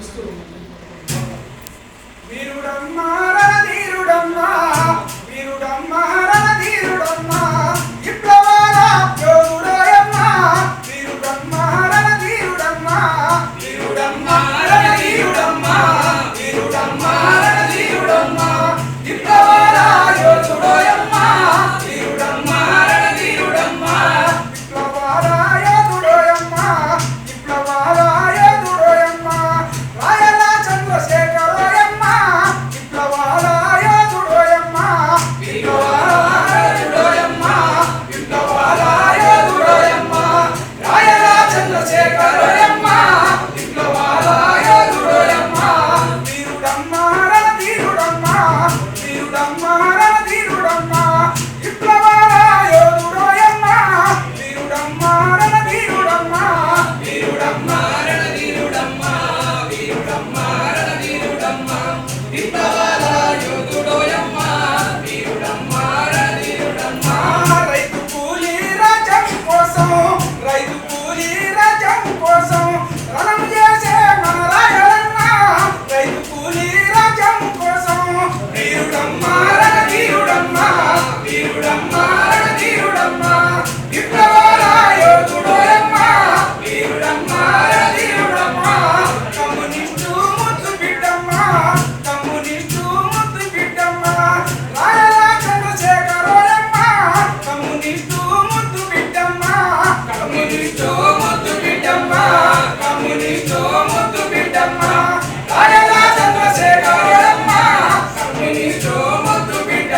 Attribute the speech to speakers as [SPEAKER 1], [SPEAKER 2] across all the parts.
[SPEAKER 1] వస్తూ వీరుడమ్మా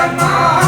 [SPEAKER 1] Maya.